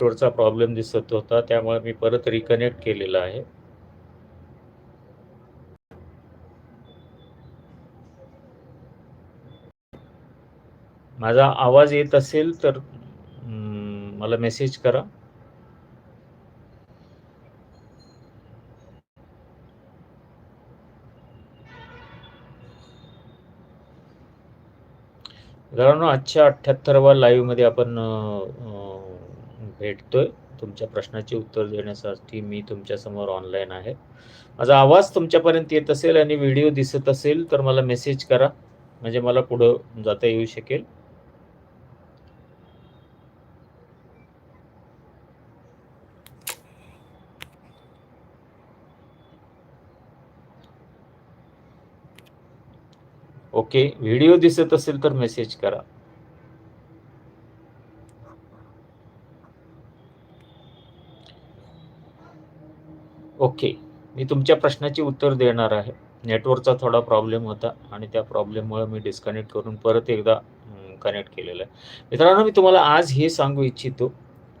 नेटवर्कचा प्रॉब्लेम दिसत होता त्यामुळे मी परत रिकनेक्ट केलेला आहे. माझा आवाज येत असेल तर मला मेसेज करा. मित्रांनो आजच्या अठ्ठ्याहत्तरवा लाईव्हमध्ये आपण भेटतोय. तुमच्या प्रश्नाचे उत्तर देण्यासाठी मी तुमच्यासमोर ऑनलाईन आहे. माझा आवाज तुमच्यापर्यंत येत असेल आणि व्हिडिओ दिसत असेल तर मला मेसेज करा. म्हणजे मला पुढं जाता येऊ शकेल. ओके व्हिडिओ दिसत असेल तर मेसेज करा. ओके. मी तुमच्या प्रश्नाची उत्तर देणार आहे. नेटवर्कचा थोडा प्रॉब्लेम होता आणि त्या प्रॉब्लेममुळे मी डिस्कनेक्ट करून परत एकदा कनेक्ट केलेलं आहे. मित्रांनो मी तुम्हाला आज हे सांगू इच्छितो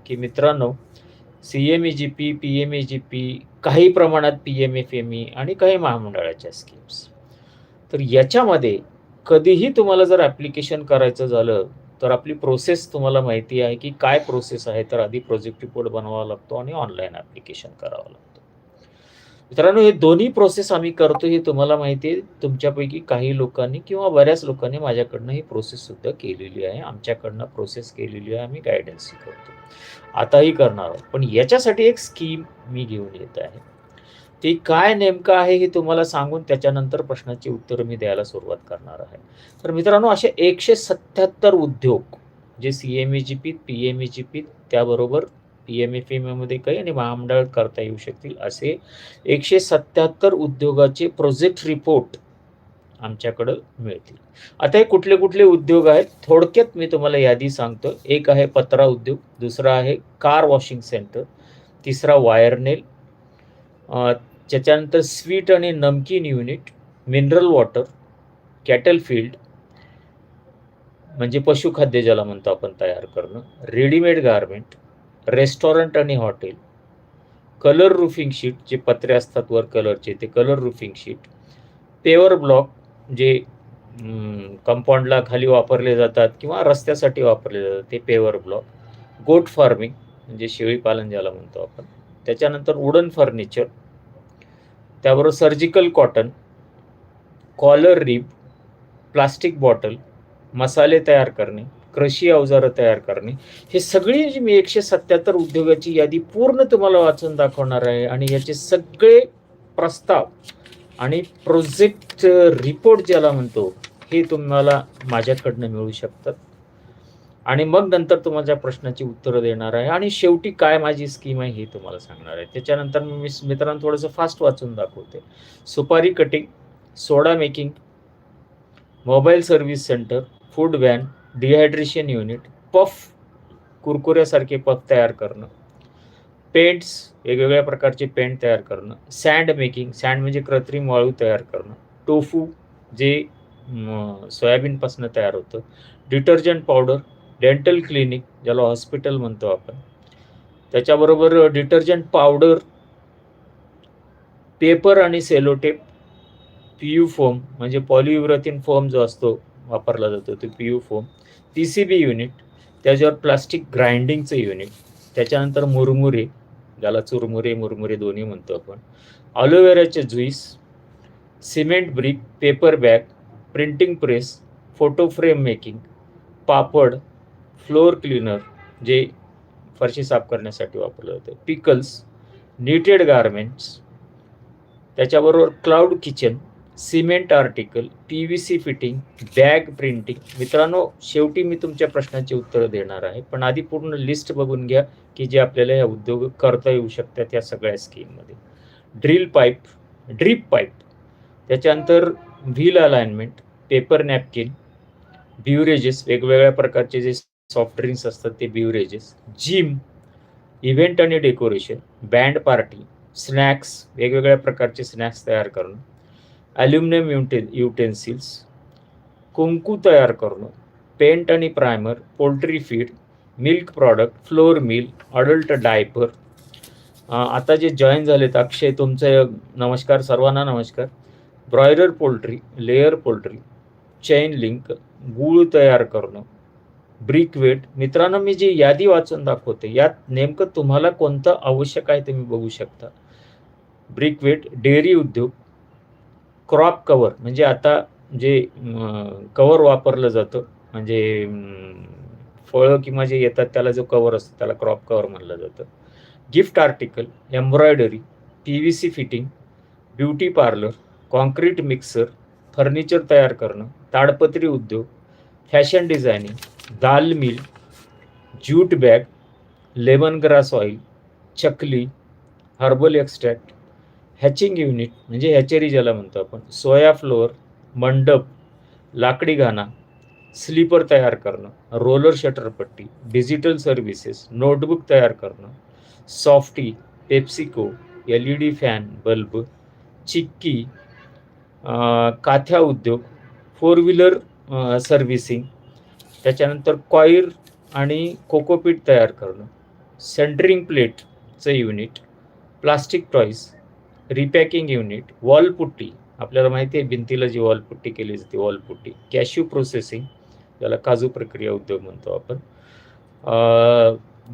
की मित्रांनो C M E G P P M E G P काही प्रमाणात P M F M E आणि काही महामंडळाच्या स्कीम्स तर याच्यामध्ये कधीही तुम्हाला जर ॲप्लिकेशन करायचं झालं तर आपली प्रोसेस तुम्हाला माहिती आहे की काय प्रोसेस आहे तर आधी प्रोजेक्ट रिपोर्ट बनवावा लागतो आणि ऑनलाईन ॲप्लिकेशन करावं लागतं. मित्रांनो हे दोन्ही प्रोसेस आम्ही करतो हे तुम्हाला माहिती आहे. तुमच्यापैकी काही लोकांनी किंवा बऱ्याच लोकांनी माझ्याकडनं ही प्रोसेस सुद्धा केलेली आहे. आमच्याकडनं प्रोसेस केलेली आहे. आम्ही गायडन्स करतो आताही करणार आहोत. पण याच्यासाठी एक स्कीम मी घेऊन येत आहे. ती काय नेमकं आहे हे तुम्हाला सांगून त्याच्यानंतर प्रश्नाची उत्तरं मी द्यायला सुरुवात करणार आहे. तर मित्रांनो असे एकशे सत्याहत्तर उद्योग जे सी एम ई जी पीत पी एम ई जी पीत त्याबरोबर पी एम एफ एम एमध्ये काही आणि महामंडळ करता येऊ शकतील असे एकशे सत्याहत्तर उद्योगाचे प्रोजेक्ट रिपोर्ट आमच्याकडं मिळतील. आता हे कुठले कुठले उद्योग आहेत? थोडक्यात मी तुम्हाला यादी सांगतो. एक आहे पत्रा उद्योग दुसरा आहे कार वॉशिंग सेंटर तिसरा वायरनेल त्याच्यानंतर स्वीट आणि नमकीन unit mineral water cattle field म्हणजे पशुखाद्य ज्याला म्हणतो आपण तयार करणं रेडीमेड गारमेंट रेस्टॉरंट आणि हॉटेल. कलर रुफिंग शीट जे पत्रे असतात वर कलरचे ते colour roofing sheet. Paver block जे कंपाऊंडला खाली वापरले जातात किंवा रस्त्यासाठी वापरले जातात ते पेवर ब्लॉक. गोट फार्मिंग म्हणजे शेळीपालन ज्याला म्हणतो आपण. त्याच्यानंतर वुडन फर्निचर. त्याबरोबर surgical cotton collar rib plastic bottle मसाले तयार करणे कृषी अवजारं तयार करणे. हे सगळी जी मी एकशे सत्याहत्तर उद्योगाची यादी पूर्ण तुम्हाला वाचून दाखवणार आहे आणि याचे सगळे प्रस्ताव आणि प्रोजेक्ट रिपोर्ट ज्याला म्हणतो हे तुम्हाला माझ्याकडनं मिळू शकतात. आणि मग नंतर तुम्हाला प्रश्नाची उत्तरं देणार आहे आणि शेवटी काय माझी स्कीम आहे हे तुम्हाला सांगणार आहे. त्याच्यानंतर मी मित्रांनो थोडंसं फास्ट वाचून दाखवते. सुपारी cutting soda making mobile service centre food van dehydration unit puff कुरकुऱ्यासारखे puff तयार करणं. पेंट्स वेगवेगळ्या प्रकारचे पेंट तयार करणं. सँड मेकिंग सँड म्हणजे कृत्रिम वाळू तयार करणं. टोफू जे सोयाबीनपासून तयार होतं. डिटर्जंट पावडर डेंटल क्लिनिक ज्याला हॉस्पिटल म्हणतो आपण. त्याच्याबरोबर डिटर्जंट पावडर पेपर आणि सेलोटेप पी यू फोम म्हणजे पॉलिव्रथिन फोम जो असतो वापरला जातो तो P U foam P C B unit त्याच्यावर प्लास्टिक ग्राइंडिंगचं युनिट त्याच्यानंतर मुरमुरे ज्याला चुरमुरे मुरमुरे दोन्ही म्हणतो आपण. अलोवेराचे juice cement brick paper bag printing press photo frame making पापड फ्लोअर क्लीनर जे फरशी साफ करण्यासाठी वापरलं जातं. पिकल्स नीटेड गारमेंट्स त्याच्याबरोबर cloud kitchen cement article P V C fitting bag printing. मित्रांनो शेवटी मी तुमच्या प्रश्नाची उत्तरं देणार आहे. पण आधी पूर्ण लिस्ट बघून घ्या की जे आपल्याला या उद्योग करता येऊ शकतात या सगळ्या स्कीममध्ये ड्रिल पाईप ड्रीप पाईप त्याच्यानंतर wheel alignment paper napkin beverages वेगवेगळ्या प्रकारचे जे सॉफ्ट ड्रिंक्स असतात ते ब्युरेजेस जिम इव्हेंट आणि डेकोरेशन बँड पार्टी स्नॅक्स वेगवेगळ्या प्रकारचे स्नॅक्स तयार करणं ॲल्युमिनियम युटे युटेन्सिल्स कुंकू तयार करणं पेंट आणि primer poultry feed milk product flour mill adult diaper आता जे जॉईन झालेत अक्षय तुमचे नमस्कार सर्वांना नमस्कार. Broiler poultry layer poultry chain link गूळ तयार करणं ब्रिक वेट मित्रांनो मी जी यादी वाचून दाखवते यात नेमकं तुम्हाला कोणतं आवश्यक आहे तुम्ही बघू शकता. ब्रिक वेट डेअरी उद्योग क्रॉप कवर म्हणजे आता जे कवर वापरलं जातं म्हणजे फळं किंवा जे येतात त्याला जो कवर असतो त्याला क्रॉप कवर म्हणलं जातं. Gift article embroidery P V C fitting beauty parlour concrete mixer furniture तयार करणं ताडपत्री उद्योग फॅशन डिझायनिंग दाल mill jute bag lemon grass oil चकली हर्बल एक्स्ट्रॅक्ट हॅचिंग युनिट म्हणजे हॅचेरी ज्याला म्हणतो आपण सोया फ्लोअर मंडप लाकडी घाणा स्लीपर तयार करणं रोलर शटरपट्टी डिजिटल सर्व्हिसेस नोटबुक तयार करणं softy Pepsico L E D fan bulb chikki काथ्या उद्योग फोर व्हीलर सर्व्हिसिंग त्याच्यानंतर कॉईर आणि कोकोपीट तयार करणं centering प्लेटचं unit plastic toys repacking unit wall putty आपल्याला माहिती आहे भिंतीला जी वॉलपुट्टी केली जाते वॉलपुट्टी कॅश्यू प्रोसेसिंग ज्याला काजू प्रक्रिया उद्योग म्हणतो आपण.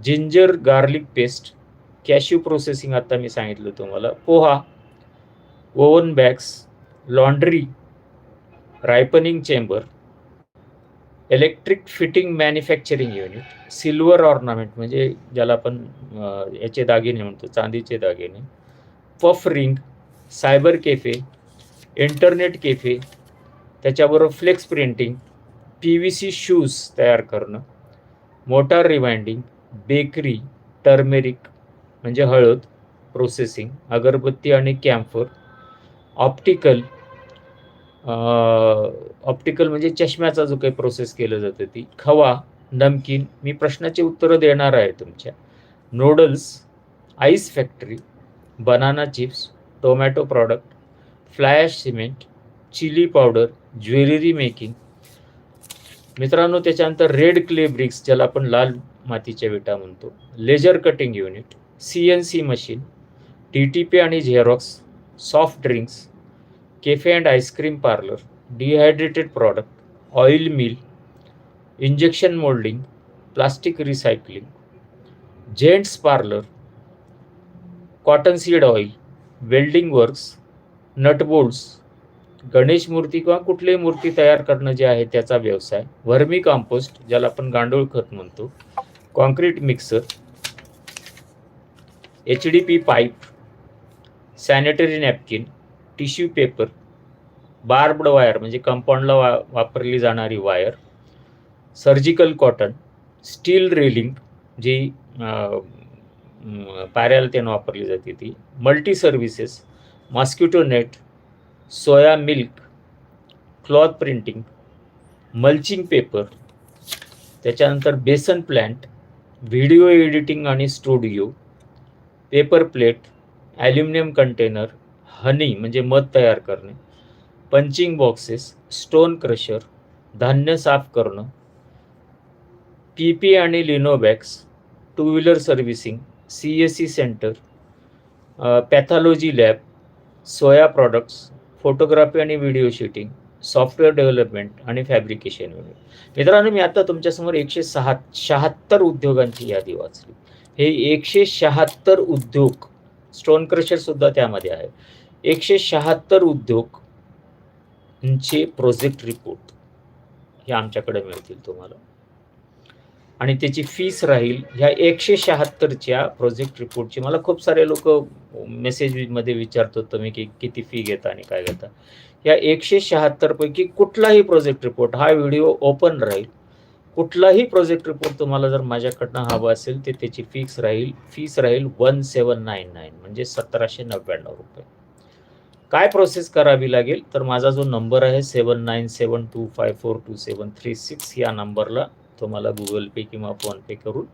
Ginger garlic paste cashew processing आता मी सांगितलं तुम्हाला. Poha woven bags laundry ripening chamber electric fitting manufacturing unit silver ornament म्हणजे ज्याला आपण याचे दागिने म्हणतो चांदीचे दागिने. Puff ring cyber cafe internet cafe त्याच्याबरोबर flex printing P V C shoes तयार करणं मोटार रिवाइंडिंग बेकरी टर्मेरिक म्हणजे हळद प्रोसेसिंग अगरबत्ती आणि कॅम्फर ऑप्टिकल ऑप्टिकल म्हणजे चष्म्याचा जो काही प्रोसेस केलं जातं ती खवा नमकीन मी प्रश्नाची उत्तरं देणार आहे तुमच्या. Noodles ice factory banana chips tomato product flash cement chilli powder jewellery making मित्रांनो त्याच्यानंतर रेड क्ले ब्रिक्स ज्याला आपण लाल मातीच्या विटा म्हणतो. Laser cutting unit C N C machine T T P आणि xerox soft drinks cafe and ice cream parlour dehydrated product oil mill injection moulding plastic recycling gents parlour cotton seed oil welding works nut bolts Ganesh मूर्ती किंवा कुठलीही मूर्ती तयार करणं जे आहे त्याचा व्यवसाय व्हर्मी कंपोस्ट ज्याला आपण गांडूळ खत म्हणतो concrete mixer H D P pipe sanitary napkin tissue paper barbed wire म्हणजे कंपाऊंडला वा वापरली जाणारी wire surgical cotton steel railing जी अं, त्यानं वापरली जाते ती. Multi services mosquito net soya milk cloth printing mulching paper त्याच्यानंतर बेसन प्लॅन्ट व्हिडिओ एडिटिंग आणि studio paper plate aluminium container honey म्हणजे मध तयार करणे पंचिंग बॉक्सेस स्टोन क्रशर धान्य साफ करणं पी पी आणि लिनोबॅक्स two wheeler servicing C S C centre pathology lab soya products photography आणि व्हिडिओ शूटिंग सॉफ्टवेअर डेव्हलपमेंट आणि फॅब्रिकेशन युनिट मित्रांनो मी आता तुमच्यासमोर एकशे सहा शहात्तर उद्योगांची यादी वाचली. हे एकशे शहात्तर उद्योग स्टोन क्रशरसुद्धा त्यामध्ये आहे. एकशे शहात्तर उद्योगांचे प्रोजेक्ट रिपोर्ट हे आमच्याकडे मिळतील तुम्हाला. आणि त्याची फीस राहील ह्या एकशे शहात्तरच्या प्रोजेक्ट रिपोर्टची मला खूप सारे लोक मेसेजमध्ये विचारतो तुम्ही की किती फी घेता आणि काय घेता. या एकशे शहात्तरपैकी कुठलाही प्रोजेक्ट रिपोर्ट हा व्हिडिओ ओपन राहील. कुठलाही प्रोजेक्ट रिपोर्ट तुम्हाला जर माझ्याकडनं हवा असेल तर त्याची फिक्स राहील फीस राहील वन सेवन नाईन नाईन म्हणजे सतराशे नव्याण्णव रुपये. काय प्रोसेस करावी लागेल? तर माझा जो नंबर आहे seven nine seven two five four two seven three six या नंबरला तुम्हाला गुगल पे किंवा फोनपे करून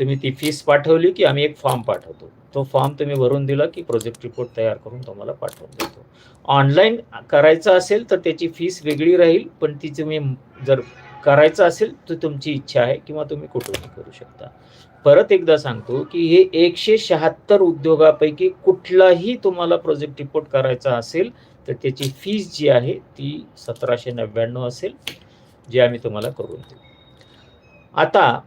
तुम्ही ती फीस पाठवली की आम्ही एक फॉर्म पाठवतो. तो फॉर्म तुम्ही भरून दिला की प्रोजेक्ट रिपोर्ट तयार करून तुम्हाला पाठवून देतो. ऑनलाईन करायचं असेल तर त्याची फीस वेगळी राहील पण ती तुम्ही जर करायचं असेल तर तुमची इच्छा आहे किंवा तुम्ही कुठूनही करू शकता. परत एकदा सांगतो की हे एकशे शहात्तर उद्योगापैकी कुठलाही तुम्हाला प्रोजेक्ट रिपोर्ट करायचा असेल तर त्याची फीस जी आहे ती सतराशे नव्याण्णव असेल. जे आम्ही तुम्हाला करून देऊ. आता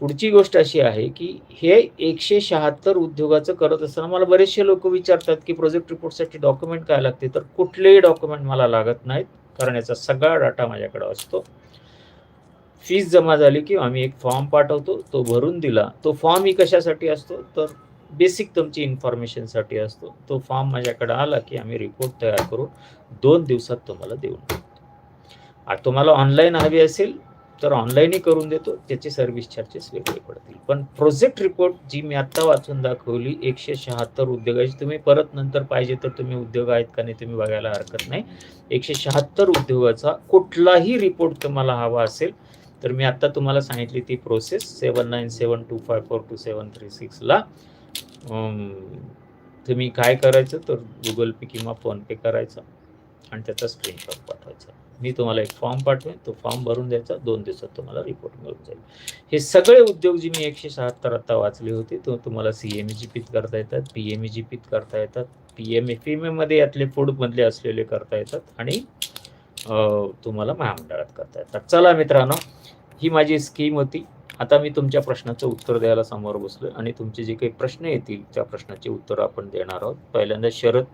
पुढची गोष्ट अशी आहे की हे एकशे शहात्तर उद्योगाचं करत असताना मला बरेचसे लोक विचारतात की प्रोजेक्ट रिपोर्टसाठी डॉक्युमेंट काय लागते? तर कुठलेही डॉक्युमेंट मला लागत नाहीत. कारण याचा सगळा डाटा माझ्याकडे असतो. फीस जमा झाली की आम्ही एक फॉर्म पाठवतो तो भरून दिला. तो फॉर्म ही कशासाठी असतो? तर बेसिक तुमची इन्फॉर्मेशनसाठी असतो. तो फॉर्म माझ्याकडे आला की आम्ही रिपोर्ट तयार करून दोन दिवसात तुम्हाला देऊन तुम्हाला ऑनलाईन हवी असेल तर ऑनलाईनही करून देतो. त्याचे सर्व्हिस चार्जेस वेगळे पडतील. पण प्रोजेक्ट रिपोर्ट जी मी आत्ता वाचून दाखवली एकशे शहात्तर उद्योगाची तुम्ही परत नंतर पाहिजे तर तुम्ही उद्योग आहेत का नाही तुम्ही बघायला हरकत नाही. एकशे शहात्तर उद्योगाचा कुठलाही रिपोर्ट तुम्हाला हवा असेल तर मी आत्ता तुम्हाला सांगितली ती process seven nine seven two five four two seven three सिक्सला तुम्ही काय करायचं तर गुगल पे किंवा फोनपे करायचं. आणि त्याचा स्क्रीनशॉट पाठवायचा. मी तुम्हाला एक फॉर्म पाठवेन. तो फॉर्म भरून द्यायचा. दोन दिवसात तुम्हाला रिपोर्ट मिळून जाईल. हे सगळे उद्योग जे मी एकशे शहात्तर आता वाचले होते तो तुम्हाला सी एम जी पीत करता येतात पी एम जी पीत करता येतात पी एम एफ एम एमध्ये यातले फूडमधले असलेले करता येतात आणि तुम्हाला महामंडळात करता येतात. चला मित्रांनो ही माझी स्कीम होती. आता मी तुमच्या प्रश्नाचं उत्तर द्यायला समोर बसलो आणि तुमचे जे काही प्रश्न येतील त्या प्रश्नाचे उत्तर आपण देणार आहोत. पहिल्यांदा शरद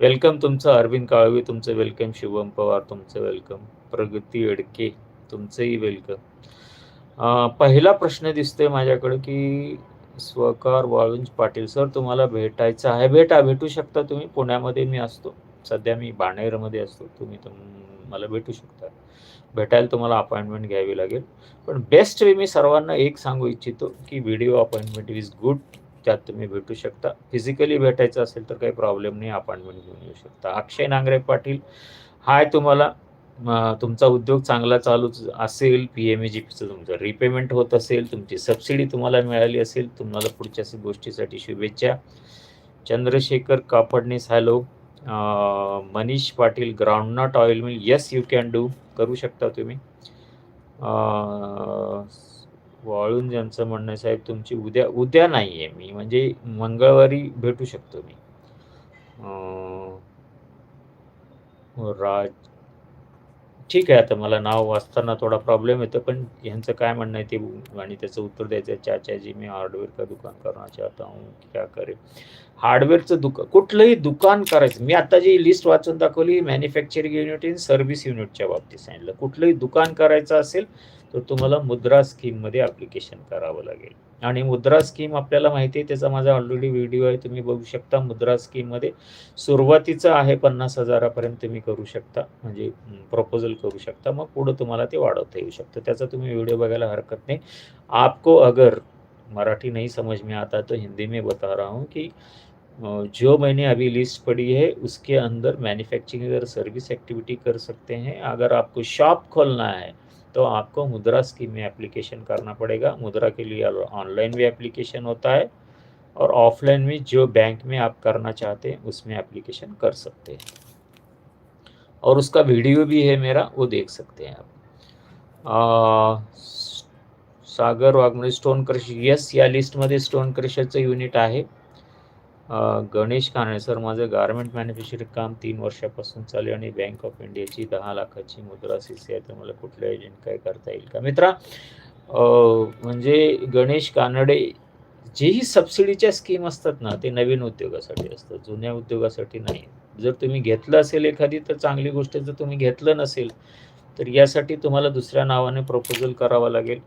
वेलकम तुमचं अरविंद काळवी तुमचं वेलकम. शिवम पवार तुमचं वेलकम. प्रगती एडके तुमचंही वेलकम. पहिला प्रश्न दिसतोय माझ्याकडे की स्वकार वाळुंज पाटील सर तुम्हाला भेटायचं आहे? भेटा भेटू शकता तुम्ही. पुण्यामध्ये मी असतो. सध्या मी बाणेरमध्ये असतो. तुम्ही तुम मला भेटू शकता. भेटायला तुम्हाला अपॉइंटमेंट घ्यावी लागेल. पण बेस्ट वे मी सर्वांना एक सांगू इच्छितो की व्हिडिओ अपॉइंटमेंट इज गुड. त्यात तुम्ही भेटू शकता. फिजिकली भेटायचं असेल तर काही प्रॉब्लेम नाही अपॉइंटमेंट घेऊन येऊ शकता. अक्षय नांगरे पाटील हाय तुम्हाला. तुमचा उद्योग चांगला चालू असेल पी एम ए जी पीचं तुमचं रिपेमेंट होत असेल तुमची सबसिडी तुम्हाला मिळाली असेल तुम्हाला पुढच्या गोष्टीसाठी शुभेच्छा. Chandrashekhar Kapadnis hello Manish Patil groundnut oil mill yes you can do करू शकता तुम्ही. वाळून ज्यांचं म्हणणं साहेब तुमची उद्या उद्या नाही आहे मी म्हणजे मंगळवारी भेटू शकतो मी. राज ठीक आहे आता मला नाव वाचताना थोडा प्रॉब्लेम येतो पण ह्यांचं काय म्हणणं आहे ते आणि त्याचं उत्तर द्यायचं आहे चाचाजी मी हार्डवेअर का दुकान करना चाहता हूँ क्या करे. हार्डवेअरचं दुकान कुठलंही दुकान करायचं. मी आता जी लिस्ट वाचून दाखवली मॅन्युफॅक्चरिंग युनिट इन सर्व्हिस युनिटच्या बाबतीत सांगितलं. कुठलंही दुकान करायचं असेल तर तुम्हाला मुद्रा स्कीममध्ये ॲप्लिकेशन करावं लागेल. आणि मुद्रा स्कीम आपल्याला माहिती आहे त्याचा माझा ऑलरेडी व्हिडिओ आहे तुम्ही बघू शकता. मुद्रा स्कीममध्ये सुरुवातीचं आहे पन्नास हजारापर्यंत तुम्ही करू शकता. म्हणजे प्रपोजल करू शकता. मग पुढं तुम्हाला ते वाढवता येऊ शकतं. त्याचा तुम्ही व्हिडिओ बघायला हरकत नाही. आपको अगर मराठी नहीं समझ में आता तो हिंदी में बता रहा हूँ कि जो मैंने अभी लिस्ट पढ़ी है उसके अंदर मैन्युफैक्चरिंग अगर सर्विस एक्टिविटी कर सकते हैं। अगर आपको शॉप खोलना है तो आपको मुद्रा स्कीम में एप्लीकेशन करना पड़ेगा। मुद्रा के लिए ऑनलाइन भी एप्लीकेशन होता है और ऑफलाइन में जो बैंक में आप करना चाहते हैं उसमें एप्लीकेशन कर सकते हैं। और उसका वीडियो भी है मेरा वो देख सकते हैं आप। आ, Sagar Waghmode stone crush yes या लिस्ट लिस्टमध्ये स्टोन क्रशरचं युनिट आहे. गणेश कानडे सर माझं गारमेंट मॅन्युफॅक्चरिंग काम तीन वर्षापासून चालू आणि बँक ऑफ इंडियाची दहा लाखाची मुद्रा सी सी आहे तर मला कुठल्या एजंट काय करता येईल का? मित्रा म्हणजे गणेश कानडे जेही सबसिडीच्या स्कीम असतात ना ते नवीन उद्योगासाठी असतात जुन्या उद्योगासाठी नाही. जर तुम्ही घेतलं असेल एखादी तर चांगली गोष्ट जर तुम्ही घेतलं नसेल तर यासाठी तुम्हाला दुसऱ्या नावाने प्रपोजल करावं लागेल.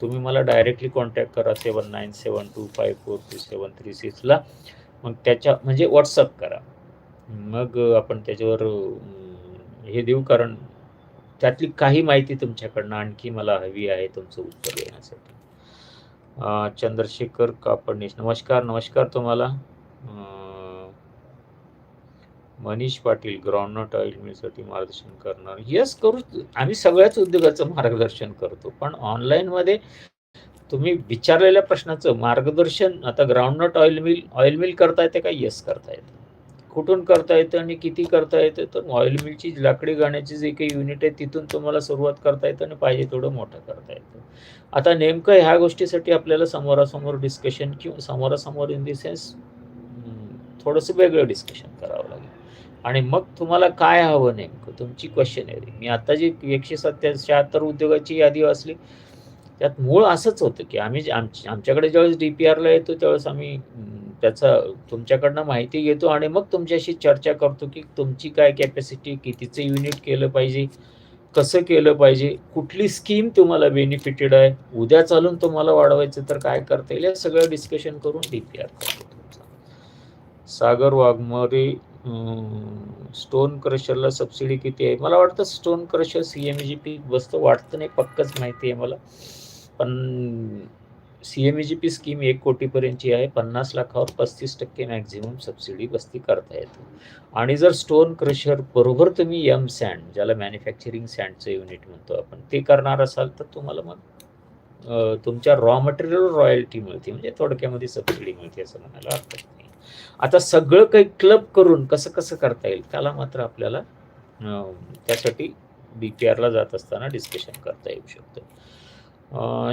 तुम्ही मला डायरेक्टली कॉन्टॅक्ट करा seven nine seven two five four two seven three सिक्सला. मग त्याच्या म्हणजे व्हॉट्सअप करा. मग आपण त्याच्यावर हे देऊ कारण त्यातली काही माहिती तुमच्याकडनं आणखी मला हवी आहे तुमचं उत्तर देण्यासाठी. चंद्रशेखर कापडणीस नमस्कार नमस्कार तुम्हाला. मनीष पाटील ग्राउंडनट ऑइल मिलसाठी मार्गदर्शन करणार. यस करू. आम्ही सगळ्याच उद्योगाचं मार्गदर्शन करतो. पण ऑनलाईनमध्ये तुम्ही विचारलेल्या प्रश्नाचं मार्गदर्शन आता groundnut oil mill oil mill करता येते का? येस करता येतं. कुठून करता येतं आणि किती करता येतं? तर ऑइल मिलची लाकडी गाण्याची जे काही युनिट आहे तिथून तुम्हाला सुरुवात करता येतं आणि पाहिजे तेवढं मोठं करता येतं. आता नेमकं ह्या गोष्टीसाठी आपल्याला समोरासमोर डिस्कशन किंवा समोरासमोर इन दी सेन्स थोडंसं वेगळं डिस्कशन करावं लागेल. आणि मग तुम्हाला काय हवं नेमकं? तुमची क्वेश्चन आहे मी आता जी एकशे सत्या शहात्तर उद्योगाची यादी वाचली त्यात मूळ असंच होतं की आम्ही आमची आमच्याकडे ज्यावेळेस डी पी आरला येतो त्यावेळेस आम्ही त्याचा तुमच्याकडनं माहिती घेतो आणि मग तुमच्याशी चर्चा करतो की तुमची काय कॅपॅसिटी कितीचं युनिट केलं पाहिजे कसं केलं पाहिजे कुठली स्कीम तुम्हाला बेनिफिटेड आहे उद्या चालून तुम्हाला वाढवायचं तर काय करता येईल हे सगळं डिस्कशन करून डी पी आर करतो तुमचा. सागर वाघमारे स्टोन क्रशरला सबसिडी किती आहे? मला वाटतं stone crusher C M G P बसतं वाटतं नाही पक्कच माहिती आहे मला. पण C M G P scheme एक कोटीपर्यंतची आहे. पन्नास लाखावर पस्तीस टक्के मॅक्झिमम सबसिडी बस्ती करता येते. आणि जर स्टोन क्रशर बरोबर तुम्ही एम सँड ज्याला मॅन्युफॅक्चरिंग सँडचं युनिट म्हणतो आपण ते करणार असाल तर तुम्हाला मग तुमच्या रॉ मटेरियल रॉयल्टी मिळते. म्हणजे थोडक्यामध्ये सबसिडी मिळते असं म्हणायला हरकत नाही. आता सगळं काही क्लब करून कसं कसं करता येईल त्याला मात्र आपल्याला त्यासाठी बी पी आरला जात असताना डिस्कशन करता येऊ शकतं.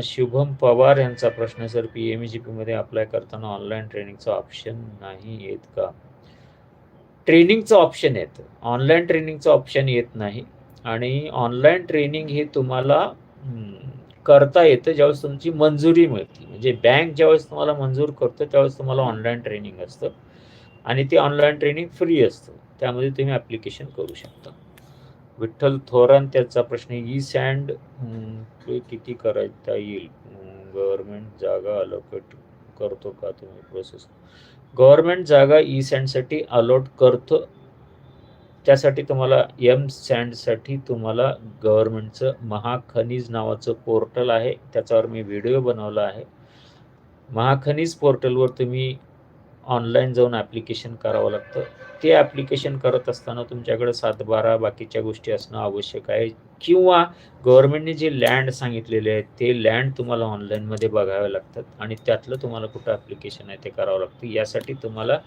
शुभम पवार यांचा प्रश्न सर पी एम जी पीमध्ये अप्लाय करताना ऑनलाईन ट्रेनिंगचं ऑप्शन नाही येत का? ट्रेनिंगचं ऑप्शन येतं. ऑनलाईन ट्रेनिंगचं ऑप्शन येत नाही. आणि ऑनलाईन ट्रेनिंग हे तुम्हाला करता येतं ज्यावेळेस तुमची मंजुरी मिळते. म्हणजे बँक ज्यावेळेस तुम्हाला मंजूर करतो त्यावेळेस तुम्हाला ऑनलाईन ट्रेनिंग असतं. आणि ते ऑनलाईन ट्रेनिंग फ्री असतं. त्यामध्ये तुम्ही ॲप्लिकेशन करू शकता. विठ्ठल थोरान त्याचा प्रश्न ई सँड किती करायचा येईल? गव्हर्नमेंट जागा अलोकेट करतो का तुम्ही? प्रोसेस गव्हर्नमेंट जागा ई सँडसाठी अलॉट करतो. त्यासाठी तुम्हाला एम सँडसाठी तुम्हाला गव्हर्नमेंटचं महाखनिज नावाचं पोर्टल आहे. त्याच्यावर मी व्हिडिओ बनवला आहे. महाखनिज पोर्टलवर तुम्ही ऑनलाईन जाऊन ॲप्लिकेशन करावं लागतं. ते ॲप्लिकेशन करत असताना तुमच्याकडे सातबारा बाकीच्या गोष्टी असणं आवश्यक आहे. किंवा गव्हर्नमेंटने जे लँड सांगितलेले आहेत ते लँड तुम्हाला ऑनलाईनमध्ये बघावे लागतात आणि त्यातलं तुम्हाला कुठं ॲप्लिकेशन आहे ते करावं लागतं. यासाठी तुम्हाला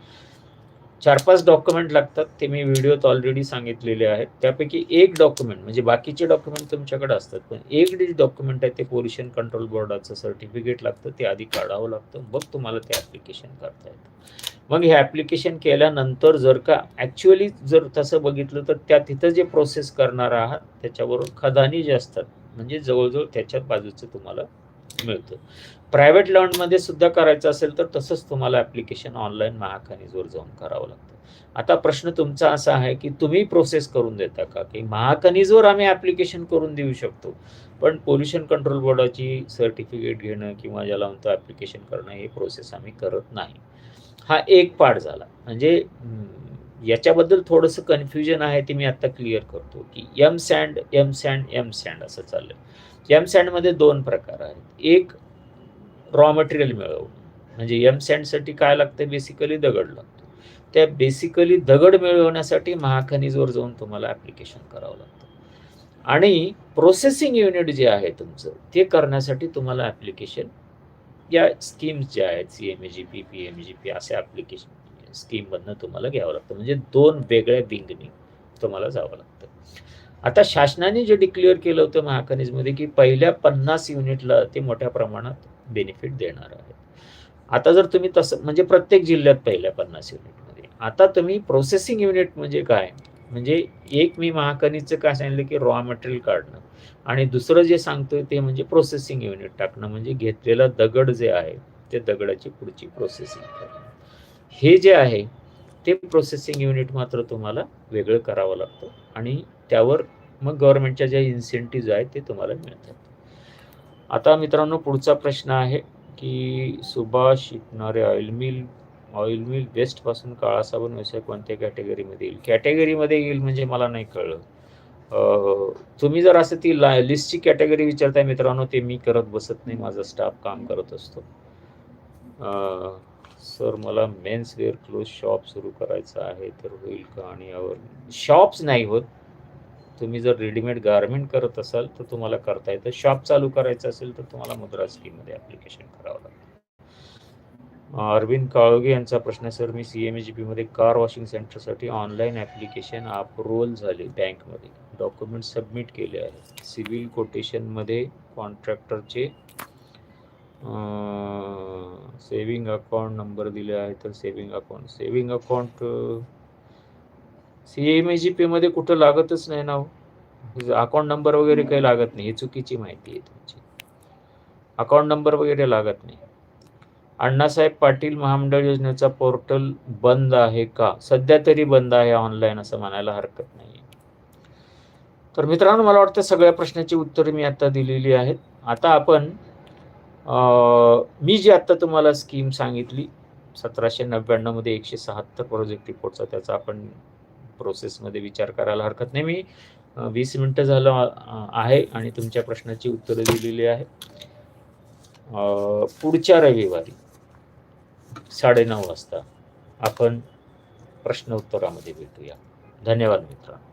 चार पाच डॉक्युमेंट लागतात ते मी व्हिडिओत ऑलरेडी सांगितलेले आहेत. त्यापैकी एक डॉक्युमेंट म्हणजे बाकीचे डॉक्युमेंट तुमच्याकडे असतात पण एक जे डॉक्युमेंट आहे ते पोल्युशन कंट्रोल बोर्डाचं सर्टिफिकेट लागतं ते आधी काढावं लागतं मग तुम्हाला ते ॲप्लिकेशन करता येतं. मग हे ॲप्लिकेशन केल्यानंतर जर का ॲक्च्युअली जर तसं बघितलं तर त्या तिथं जे प्रोसेस करणार आहात त्याच्याबरोबर खदानी जे असतात म्हणजे जवळजवळ त्याच्या बाजूचं तुम्हाला मिळतं. प्रायव्हेट लँडमध्ये सुद्धा करायचं असेल तर तसंच तुम्हाला ॲप्लिकेशन ऑनलाईन महाखनिजवर जाऊन करावं लागतं. आता प्रश्न तुमचा असा आहे की तुम्ही प्रोसेस करून देता का? की महाखनिजवर आम्ही ॲप्लिकेशन करून देऊ शकतो. पण पोल्युशन कंट्रोल बोर्डाची सर्टिफिकेट घेणं किंवा ज्याला म्हणतो ॲप्लिकेशन करणं हे प्रोसेस आम्ही करत नाही. हा एक पार्ट झाला. म्हणजे याच्याबद्दल थोडंसं कन्फ्युजन आहे ते मी आत्ता क्लिअर करतो की M sand M sand M sand असं चाललं एम सँडमध्ये दोन प्रकार आहेत. एक रॉ मटेरियल मिळवणं. म्हणजे एम सँडसाठी काय लागतं बेसिकली दगड लागतो. त्या बेसिकली दगड मिळवण्यासाठी महाखनिजवर जाऊन तुम्हाला ॲप्लिकेशन करावं लागतं. आणि प्रोसेसिंग युनिट जे आहे तुमचं ते करण्यासाठी तुम्हाला ॲप्लिकेशन या स्कीम्स ज्या आहेत C M A G P P M G P अशा ॲप्लिकेशन स्कीममधनं तुम्हाला घ्यावं लागतं. म्हणजे दोन वेगळ्या विंगनी तुम्हाला जावं लागतं. आता शासनाने जे डिक्लेअर केलं होतं महाखनिजमध्ये की पहिल्या पन्नास युनिटला ते मोठ्या प्रमाणात बेनिफिट देणार आहे आता जर तुम्ही तसं म्हणजे प्रत्येक जिल्ह्यात पहिल्या पन्नास युनिटमध्ये आता तुम्ही प्रोसेसिंग युनिट म्हणजे काय? म्हणजे एक मी महाखनिजचं काय सांगितलं की रॉ मटेरियल काढणं? आणि दुसरं जे सांगतोय ते म्हणजे प्रोसेसिंग युनिट टाकणं म्हणजे घेतलेला दगड जे आहे ते दगडाची पुढची प्रोसेसिंग करणं. हे जे आहे ते प्रोसेसिंग युनिट मात्र तुम्हाला वेगळं करावं लागतं आणि त्यावर मग गव्हर्नमेंटच्या ज्या इन्सेंटिव्ज आहेत ते तुम्हाला मिळतात. आता मित्रांनो पुढचा प्रश्न आहे की सुभाष शिकणारे ऑइल मिल ऑइल मिल वेस्टपासून काळा साबण व्यवसाय कोणत्या कॅटेगरीमध्ये येईल? कॅटेगरीमध्ये येईल म्हणजे मला नाही कळलं. तुम्ही जर असं ती ला लिस्टची कॅटेगरी विचारताय मित्रांनो ते मी करत बसत नाही. माझा स्टाफ काम करत असतो. सर मला मेन्स वेअर क्लोज शॉप सुरू करायचं आहे तर होईल का? आणि यावर शॉप्स नाही होत. तुम्ही जर रेडीमेड गारमेंट करत असाल तर तुम्हाला करता येतं. शॉप चालू करायचं असेल तर तुम्हाला मुद्रा स्कीममध्ये ॲप्लिकेशन करावं लागतं अरविंद काळोगे यांचा प्रश्न आहे, सर मी सी एम जी पीमध्ये कार वॉशिंग सेंटरसाठी ऑनलाईन ॲप्लिकेशन अप्रूवल झाले बँकमध्ये. डॉक्युमेंट सबमिट केले आहे सिव्हिल कोटेशनमध्ये कॉन्ट्रॅक्टरचे सेविंग अकाउंट नंबर दिले आहे तर saving account saving account C M A G पीमध्ये कुठं लागतच नाही ना हो. अकाउंट नंबर वगैरे काही लागत नाही. ही चुकीची माहिती आहे तुमची. अकाउंट नंबर वगैरे लागत नाही. अण्णासाहेब पाटील महामंडळ योजनेचा पोर्टल बंद आहे का? सध्या तरी बंद आहे ऑनलाईन असं म्हणायला हरकत नाही तर मित्रांनो मला वाटतं सगळ्या प्रश्नाची उत्तरे मी आता दिलेली आहेत. आता आपण मी जी आत्ता तुम्हाला स्कीम सांगितली सतराशे नव्याण्णवमध्ये एकशे सहात्तर प्रोजेक्ट रिपोर्टचा त्याचा आपण प्रोसेसमध्ये विचार करायला हरकत नाही. मी वीस मिनटं झालं आहे आणि तुमच्या प्रश्नाची उत्तरं दिलेली आहे. पुढच्या रविवारी साडेनऊ वाजता आपण प्रश्न उत्तरामध्ये भेटूया. धन्यवाद मित्रांनो.